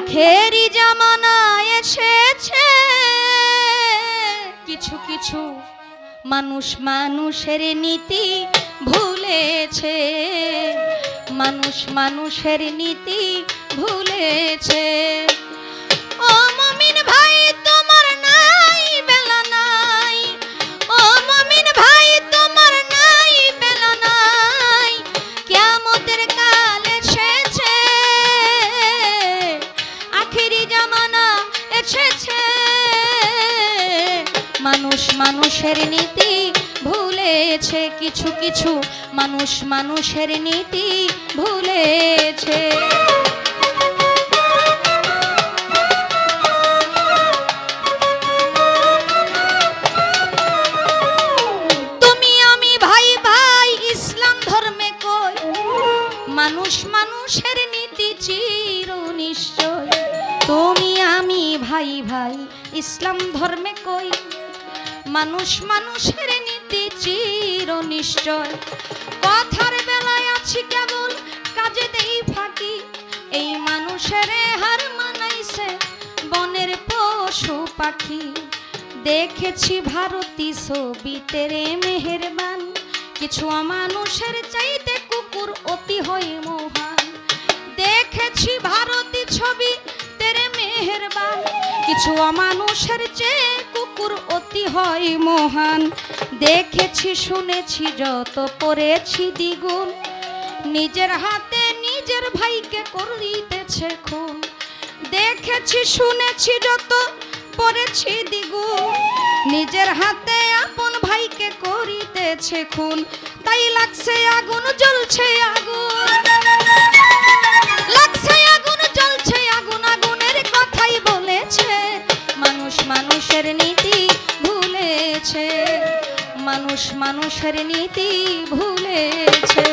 আখেরি জামানা এসেছে। কিছু কিছু মানুষ মানুষের নীতি ভুলেছে। মানুষ মানুষের নীতি ভুলেছে। মানুষ মানুষের নীতি ভুলেছে কিছু কিছু। মানুষ মানুষের নীতি ভুলেছে। তুমি আমি ভাই ভাই ইসলাম ধর্মে কই? মানুষ মানুষের নীতি চির নিশ্চয় তুমি আমি ভাই ভাই ইসলাম ধর্মে কই? মানুষ মানুষের নীতি চির নিশ্চয়। কথার বেলায় আছি কেবল কাজে দেই ফাঁকি। এই মানুষের হার মানাইছে বনের পশু পাখি। দেখেছি ভারতী ছবিতে রে মেহেরবান। কিছু মানুষের চাইতে কুকুর অতি হয় মহান। দেখেছি ভারতী ছবি তেরে মেহেরবান। কিছু মানুষের চেয়ে কুকুর অতি হয় মহান। দেখেছি, শুনেছি, যত পড়েছি দ্বিগুণ। নিজের হাতে নিজের ভাইকে করিতেছে খুন। দেখেছি, শুনেছি, যত পড়েছি দ্বিগুণ। নিজের হাতে আপন ভাইকে করিতেছে খুন। তাই লাগছে, আগুন জ্বলছে আগুন মানুষের নীতি ভুলেছে।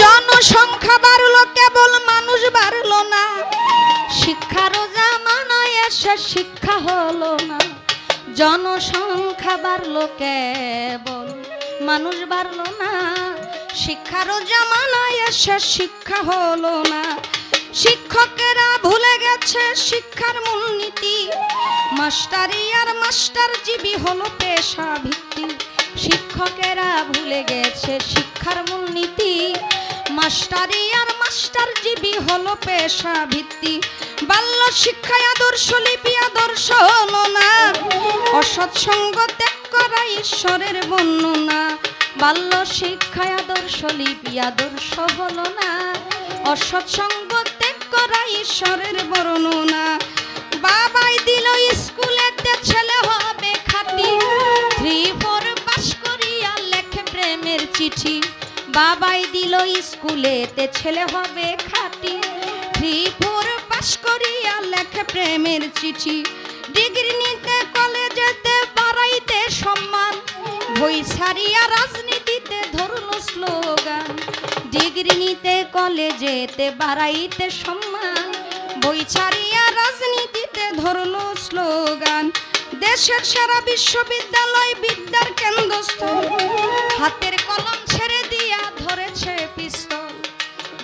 জনসংখ্যা বাড়লো, কেবল মানুষ বাড়লো না। শিক্ষারও জামানায় এসে শিক্ষা হলো না। জনসংখ্যা বাড়লো, কেবল মানুষ বাড়লো না। শিক্ষারও জামানায় এসে শিক্ষা হলো না। শিক্ষকেরা ভুলে গেছে শিক্ষার মূলনীতি। মাস্টারি আর মাস্টার জীবী হলো পেশা ভিত্তি। শিক্ষকেরা ভুলে গেছে শিক্ষার মূলনীতি। মাস্টারি আর মাস্টার জীবী হলো পেশা ভিত্তি। বাল্য শিক্ষায় আদর্শ, লিপি আদর্শ হলো না। অসৎ সঙ্গ ত্যাগ করা ঈশ্বরের বর্ণনা। বাল্য শিক্ষায় আদর্শ, লিপি আদর্শ হলো না। অসৎ করা ঈশ্বরের বর্ণনা। বাবাই দিল স্কুলেতে ছেলে হবে খাটি। থ্রি ফোর পাস করিয়া লেখে প্রেমের চিঠি। বাবাই দিল স্কুলেতে ছেলে হবে খাটি। থ্রি ফোর পাস করিয়া লেখে প্রেমের চিঠি। ডিগ্রি নিতে কলেজেতে বাড়াইতে সম্মান। বই ছাড়িয়া রাজনীতিতে ধরল স্লোগান। ডিগ্রি নিতে কলেজেতে বাড়াইতে সম্মান। বই ছাড়িয়া রাজনীতিতে ধরলো স্লোগান। দেশের সারা বিশ্ববিদ্যালয় বিদ্যার কেন্দ্রস্থল। হাতের কলম ছেড়ে দিয়া ধরেছে পিস্তল।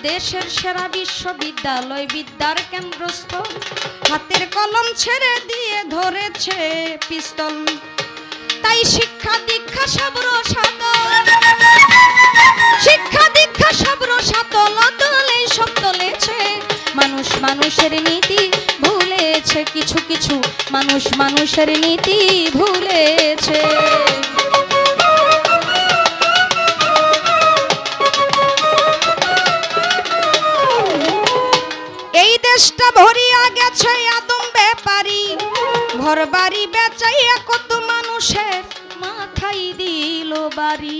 দেশের সেরা বিশ্ববিদ্যালয় বিদ্যার কেন্দ্রস্থল। হাতের কলম ছেড়ে দিয়ে ধরেছে পিস্তল। তাই শিক্ষা দীক্ষা সবর সাদল শিক্ষা দীক্ষা সবর সাতল দলে সব দলেছে মানুষ মানুষের নীতি ভুলেছে, কিছু কিছু মানুষ মানুষের নীতি ভুলেছে। এই দেশটা ভরিয়া গেছে ব্যাপারী ঘর বাড়ি বেচাইয়া কত মানুষের মাথায় দিল বাড়ি।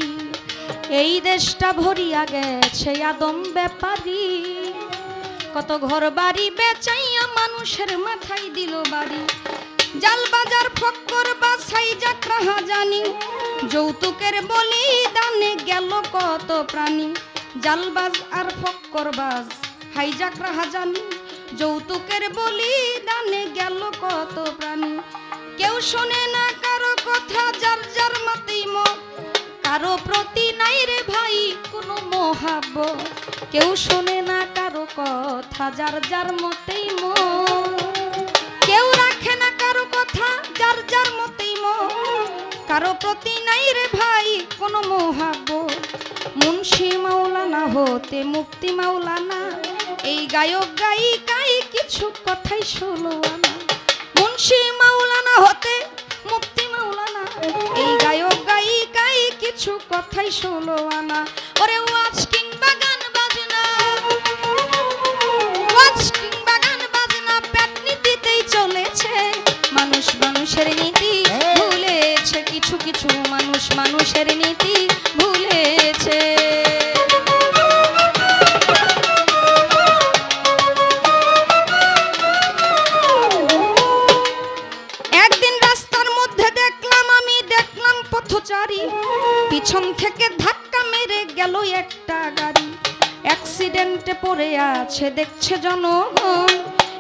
এই দেশটা ভরিয়া গেছে আদম ব্যাপারী। কত ঘর বাড়ি বেচাইয়া মানুষের মাথায় দিল বাড়ি। জাল বাজার, ফক্কর, বাছাই যাত্রা জানি যৌতুকের বলি দানে গেল কত প্রাণী। জালবাজ আর ফক্কর বাজ হাইজাক রাহাজানি যৌতুকের বলি দানে গেল কত প্রাণী। কেউ শোনে না কারও কথা, যার যার মাতেই মত কারও প্রতি নাই রে ভাই কোনো মহাব্ব কেউ শোনে না কারও কথা, যার যার মতেই মন। কেউ রাখে না কারও কথা, যার যার মতেই মন। কারও প্রতি নাই রে ভাই কোনো মহাব্ব মুন্সি মাওলানা হতে মুক্তি মাওলানা। এই গায়ক গায়িকাই কিছু কথাই শুনো আমি। মুন্সি মাওলানা হতে মুক্তি মাওলানা। এই গায়ক গায়িকাই কিছু কথাই শুনো আনা। ওরে ওয়াজ কিংবা গেল একটা গাড়ি। অ্যাক্সিডেন্টে পড়ে আছে, দেখছে জনগণ।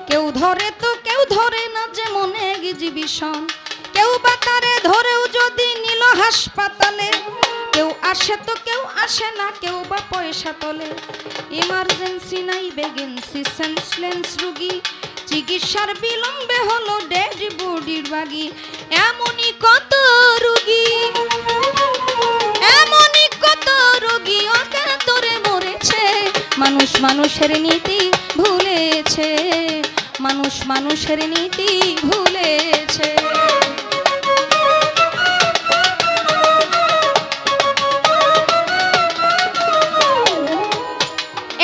কেউ ধরে তো, কেউ ধরে না যে মনে এক্সিবিশন কেউ বা তারে ধরেও যদি নিল হাসপাতালে। কেউ আসে তো, কেউ আসে না, কেউ বা পয়সা তোলে। ইমার্জেন্সি নাই বেগেন্সি সেন্সলেন্স রুগী। চিকিৎসার বিলম্বে হলো ডেড বডির বাগি। এমনই কত রুগী। মানুষ মানুষের নীতি ভুলেছে। মানুষ মানুষের নীতি ভুলেছে।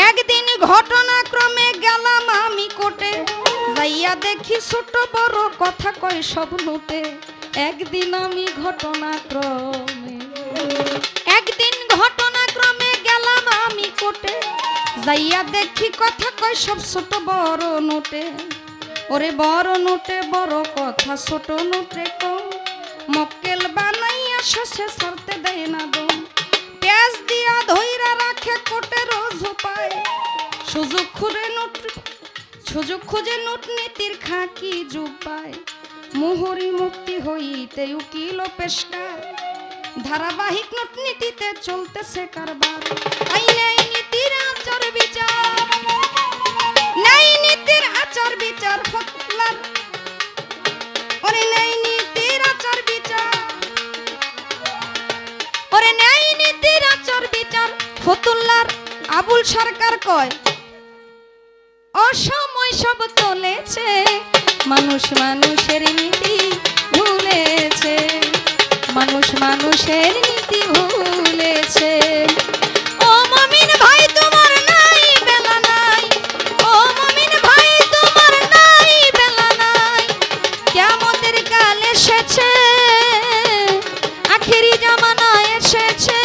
একদিন ঘটনাক্রমে গেলাম আমি কোটে যাইয়া দেখি ছোট বড় কথা কয় সব নোটে। একদিন আমি ঘটনাক্রমে একদিন যাইয়া দেখি কথা কয় সব ছোট বড় নোটে। ওরে বড় নোটে, বড় কথা, ছোট নোটে কম মক্কেল বানাইয়া শেষে সারতে দেয় না দম পেঁয়াজ দিয়া ধইরা রাখে কোটে রোজ পায় সুযোগ খুঁজে নোট, সুযোগ খুঁজে নোট নীতির খাকি যুগ পায় মোহরি মুক্তি হইতে উকিল পেশকার। ধারাবাহিক নোট নীতিতে চলতেছে কারবার। নীতির আচার বিচার। নাই নীতির আচার বিচার ফতলার ওরে নাই নীতির আচার বিচার। ওরে ন্যায় নীতির আচার বিচার ফতুল্লার। আবুল সরকার কয়, অসময় সব চলেছে, মানুষ মানুষের নীতি ভুলেছে। মানুষ মানুষের নীতি ভুলেছে। এসেছে